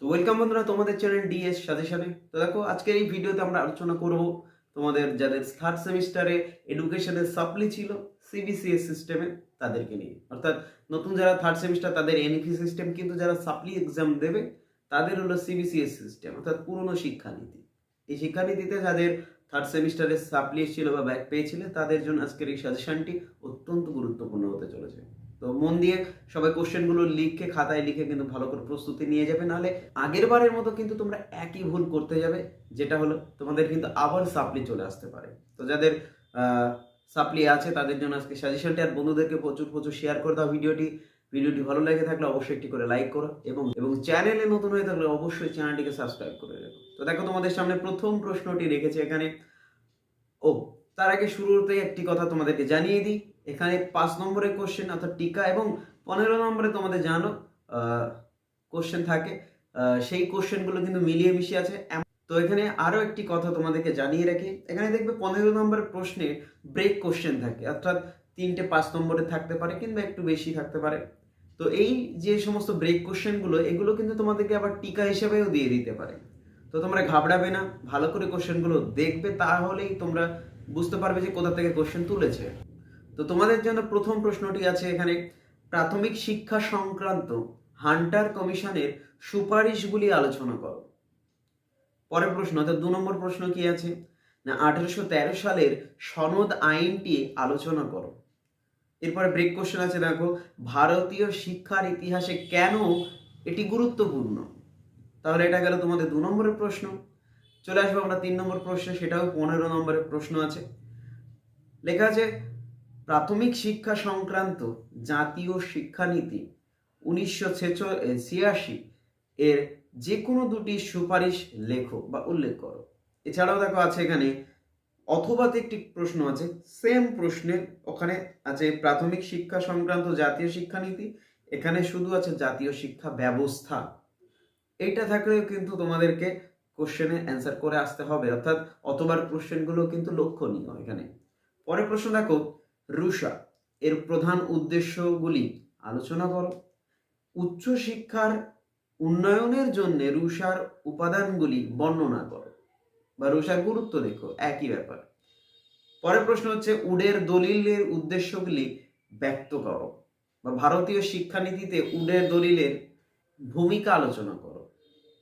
তো ওয়েলকাম বন্ধুরা তোমাদের চ্যানেল ডিএস সাজেশনে তো দেখো, আজকের এই ভিডিওতে আমরা আলোচনা করব তোমাদের যাদের থার্ড সেমিস্টারে এডুকেশনের সাপ্লি ছিল সিবিসিএস সিস্টেমে তাদেরকে নিয়ে। অর্থাৎ নতুন যারা থার্ড সেমিস্টার তাদের এনইপি সিস্টেম কিন্তু যারা সাপ্লি এক্সাম দেবে, তাদের হলো সিবিসিএস সিস্টেম অর্থাৎ পুরনো শিক্ষানীতি। এই শিক্ষানীতিতে যাদের থার্ড সেমিস্টারে সাপ্লি ছিল বা ব্যাক পেয়েছিল, তাদের জন্য আজকের এই সাজেশনটি অত্যন্ত গুরুত্বপূর্ণ হতে চলেছে। তো মন দিয়ে সবাই কোশ্চেনগুলো লিখে খাতায় লিখে কিন্তু ভালো করে প্রস্তুতি নিয়ে যাবে। নাহলে আগের বারের মতো কিন্তু তোমরা একই ভুল করতে যাবে, যেটা হলো তোমাদের কিন্তু আবার সাপ্লি চলে আসতে পারে। তো যাদের সাপ্লি আছে তাদের জন্য আজকে সাজেশনটি আর বন্ধুদেরকে প্রচুর প্রচুর শেয়ার করে দাও ভিডিওটি। ভিডিওটি ভালো লেগে থাকলে অবশ্যই একটি করে লাইক করো, এবং এবং চ্যানেলে নতুন হয়ে থাকলে অবশ্যই চ্যানেলটিকে সাবস্ক্রাইব করে রেখো। তো দেখো তোমাদের সামনে প্রথম প্রশ্নটি রেখেছে এখানে। ও, তার আগে শুরুতে একটি কথা তোমাদেরকে জানিয়ে দিই। এখানে পাঁচ নম্বরের কোশ্চেন অর্থাৎ টিকা এবং পনেরো নম্বরে তোমাদের জানো কোশ্চেন থাকে। সেই কোশ্চেনগুলো কিন্তু মিলিয়ে মিশিয়ে আছে। তো এখানে আরও একটি কথা তোমাদেরকে জানিয়ে রাখি। এখানে দেখবে পনেরো নম্বরের প্রশ্নে ব্রেক কোশ্চেন থাকে। অর্থাৎ তিনটে পাঁচ নম্বরে থাকতে পারে কিংবা একটু বেশি থাকতে পারে। তো এই যে সমস্ত ব্রেক কোশ্চেনগুলো এগুলো কিন্তু তোমাদেরকে আবার টিকা হিসেবেও দিয়ে দিতে পারে। তো তোমরা ঘাবড়াবে না, ভালো করে কোশ্চেনগুলো দেখবে, তাহলেই তোমরা বুঝতে পারবে যে কোথা থেকে কোশ্চেন তুলেছে। তো তোমাদের জন্য প্রথম প্রশ্নটি আছে এখানে। প্রাথমিক শিক্ষা সংক্রান্ত হান্টার কমিশনের সুপারিশগুলি আলোচনা করো। পরের প্রশ্ন, অর্থাৎ দু নম্বর প্রশ্ন কি আছে? না, আঠারোশো তেরো সালের সনদ আইনটি আলোচনা করো। এরপরে ব্রেক কোশ্চেন আছে, দেখো, ভারতীয় শিক্ষার ইতিহাসে কেন এটি গুরুত্বপূর্ণ? তাহলে এটা গেল তোমাদের দু নম্বরের প্রশ্ন। চলে আসব আমরা তিন নম্বর প্রশ্ন, সেটাও পনেরো নম্বরের প্রশ্ন আছে। লেখা আছে প্রাথমিক শিক্ষা সংক্রান্ত জাতীয় শিক্ষানীতি উনিশশো ছিয়াশি এর যে কোনো দুটি সুপারিশ লেখো বা উল্লেখ করো। এছাড়াও দেখো আছে এখানে অথবাতে একটি প্রশ্ন আছে সেম প্রশ্নের ওখানে আছে প্রাথমিক শিক্ষা সংক্রান্ত জাতীয় শিক্ষানীতি, এখানে শুধু আছে জাতীয় শিক্ষা ব্যবস্থা। এইটা থাকলেও কিন্তু তোমাদেরকে কোশ্চেনে অ্যান্সার করে আসতে হবে, অর্থাৎ অতবার কোশ্চেনগুলো কিন্তু লক্ষণীয় এখানে। পরের প্রশ্ন দেখো রুষা এর প্রধান উদ্দেশ্যগুলি আলোচনা করো। উচ্চ শিক্ষার উন্নয়নের জন্য রুষার উপাদানগুলি বর্ণনা করো বা রুষার গুরুত্ব দেখো, একই ব্যাপার। পরের প্রশ্ন হচ্ছে, উডের দলিলের উদ্দেশ্যগুলি ব্যক্ত করো বা ভারতীয় শিক্ষানীতিতে উডের দলিলের ভূমিকা আলোচনা করো।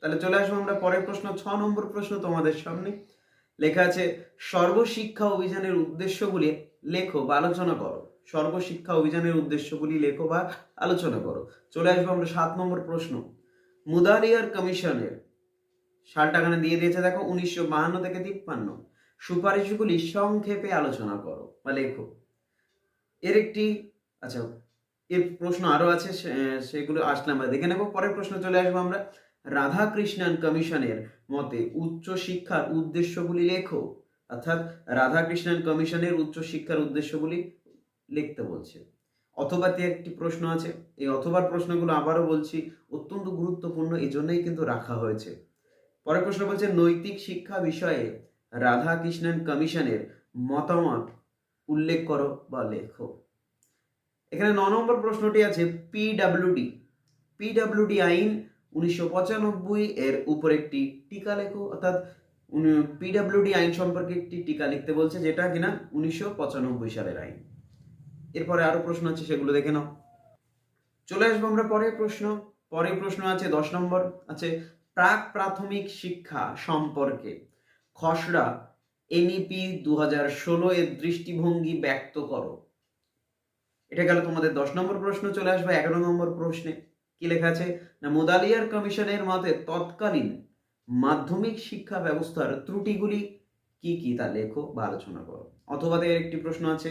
তাহলে চলে আসব আমরা পরের প্রশ্ন, ছ নম্বর প্রশ্ন তোমাদের সামনে। লেখা আছে, সর্বশিক্ষা অভিযানের উদ্দেশ্যগুলি লেখো বা আলোচনা করো। সর্বশিক্ষা অভিযানের উদ্দেশ্যগুলি লেখো বা আলোচনা করো। চলে আসব আমরা সাত নম্বর প্রশ্ন। মুদালিয়ার কমিশনের সালটা দিয়ে দিয়েছে দেখো, উনিশশো বাহান্ন থেকে তিপ্পান্ন। সুপারিশগুলি সংক্ষেপে আলোচনা করো বা লেখো। এর একটি আচ্ছা এর প্রশ্ন আরও আছে সেগুলো আসলে আমরা দেখে নেব। পরের প্রশ্ন চলে আসব আমরা। রাধাকৃষ্ণন কমিশনের মতে উচ্চ শিক্ষার উদ্দেশ্যগুলি লেখো। অর্থাৎ রাধাকৃষ্ণন কমিশনের উচ্চ শিক্ষার উদ্দেশ্যগুলি লিখতে বলছে। অথবাতে একটি প্রশ্ন আছে, এই অথবার প্রশ্নগুলো আবারও বলছি, অত্যন্ত গুরুত্বপূর্ণ এই জন্যই কিন্তু রাখা হয়েছে। পরের প্রশ্ন বলছে, নৈতিক শিক্ষা বিষয়ে রাধাকৃষ্ণন কমিশনের মতামত উল্লেখ করো বা লেখো। এখানে ন নম্বর প্রশ্নটি আছে পিডাব্লিউডি পিডাব্লিউডি আইন উনিশশো পঁচানব্বই এর উপর একটি টিকা লেখো, অর্থাৎ পিডাব্লিউডি আইন সম্পর্কে একটি টিকা লিখতে বলছে যেটা কিনা উনিশশো পঁচানব্বই সালের আইন। এরপরে আরও প্রশ্ন আছে, সেগুলো দেখে নাও। চলে আসব আমরা পরের প্রশ্ন। পরের প্রশ্ন আছে, দশ নম্বর আছে, প্রাক প্রাথমিক শিক্ষা সম্পর্কে খসড়া এনইপি দু হাজার ষোলো এর দৃষ্টিভঙ্গি ব্যক্ত করো। এটা গেল তোমাদের দশ নম্বর প্রশ্ন, চলে আসবে এগারো নম্বর প্রশ্নে। কি লেখা আছে? না, মোদালিয়ার কমিশনের মতে তৎকালীন মাধ্যমিক শিক্ষা ব্যবস্থার ত্রুটিগুলি কি কি তা লেখো বা আলোচনা করো। অথবা এর একটি প্রশ্ন আছে,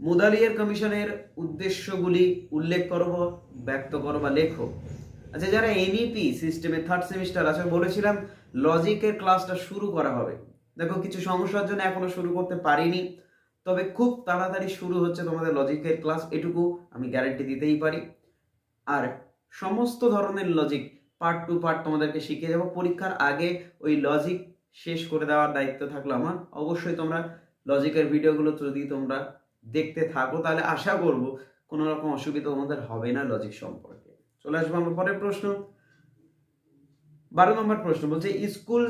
মুদালিয়ার কমিশনের উদ্দেশ্যগুলি উল্লেখ করো ব্যক্ত করো বা লেখো। আচ্ছা যারা এনইপি সিস্টেমে থার্ড সেমিস্টার আছে, বলেছিলাম লজিকের ক্লাসটা শুরু করা হবে। দেখো, কিছু সমস্যার জন্য এখনও শুরু করতে পারিনি, তবে খুব তাড়াতাড়ি শুরু হচ্ছে তোমাদের লজিকের ক্লাস এটুকু আমি গ্যারান্টি দিতেই পারি। আর সমস্ত ধরনের লজিক পার্ট টু পার্ট তোমাদেরকে শিখিয়ে দেবো। পরীক্ষার আগে ওই লজিক শেষ করে দেওয়ার দায়িত্ব থাকল আমার। অবশ্যই তোমরা লজিকের ভিডিওগুলো যদি তোমরা দেখতে থাকো, তাহলে আশা করব কোনো রকম অসুবিধা তোমাদের হবে না লজিক সম্পর্কে। চলে আসব আমার পরের প্রশ্ন। বারো নম্বর প্রশ্ন বলছে, স্কুল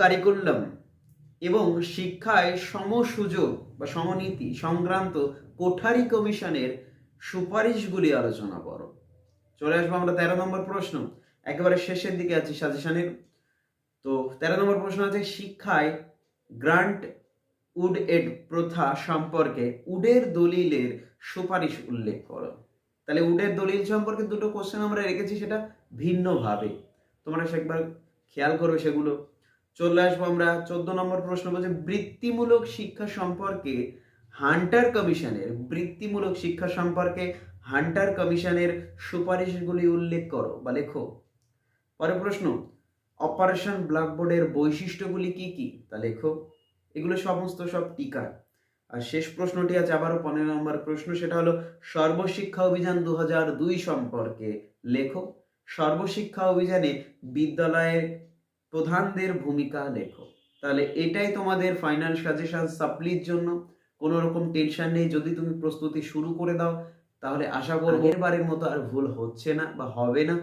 কারিকুলাম এবং শিক্ষায় সমসুযোগ বা সমনীতি সংক্রান্ত কোঠারি কমিশনের সুপারিশগুলি আলোচনা করো। চলে আসব আমরা তেরো নম্বর প্রশ্ন। একেবারে শেষের দিকে আছি সাজেশনের। তো তেরো নম্বর প্রশ্ন আছে, শিক্ষায় গ্রান্ট উড এড প্রথা সম্পর্কে উডের দলিলের সুপারিশ উল্লেখ করো। তাহলে উডের দলিল সম্পর্কে দুটো কোশ্চেন আমরা রেখেছি, সেটা ভিন্নভাবে। তোমরা একবার খেয়াল করবে সেগুলো। চলে আসব আমরা, চোদ্দ নম্বর প্রশ্ন বলছে, বৃত্তিমূলক শিক্ষা সম্পর্কে হান্টার কমিশনের, বৃত্তিমূলক শিক্ষা সম্পর্কে হান্টার কমিশনের সুপারিশগুলি উল্লেখ করো বা লেখো। পরের প্রশ্ন অপারেশন ব্ল্যাকবোর্ডের বৈশিষ্ট্যগুলি কি কি? তা লেখো। এগুলো সমস্ত সব টিকা। আর শেষ প্রশ্নটি আছে আবারও পনেরো নম্বর প্রশ্ন সেটা হলো সর্বশিক্ষা অভিযান দু দুই সম্পর্কে লেখো। সর্বশিক্ষা অভিযানে বিদ্যালয়ের প্রধানদের ভূমিকা লেখো। তাহলে এটাই তোমাদের ফাইনাল সাজেশন সাপ্লির জন্য। কোনো রকম টেনশন নেই যদি তুমি প্রস্তুতি শুরু করে দাও তাহলে আশা করব এবারের মতো আর ভুল হচ্ছে না বা হবে না।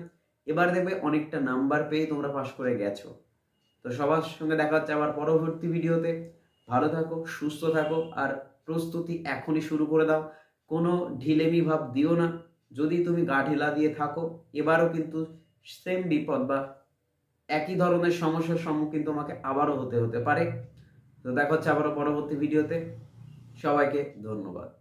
এবার দেখবে অনেকটা নাম্বার পেয়ে তোমরা পাশ করে গেছো। তো সবার সঙ্গে দেখা হচ্ছে আবার পরবর্তী ভিডিওতে। ভালো থাকো, সুস্থ থাকো, আর প্রস্তুতি এখনই শুরু করে দাও। কোনো ঢিলেমি ভাব দিও না। যদি তুমি গা ঢিলা দিয়ে থাকো, এবারও কিন্তু সেম বিপদ বা একই ধরনের সমস্যার সম্মুখীন তোমাকে আবারও হতে হতে পারে। তো দেখা হচ্ছে আবারও পরবর্তী ভিডিওতে। সবাইকে ধন্যবাদ।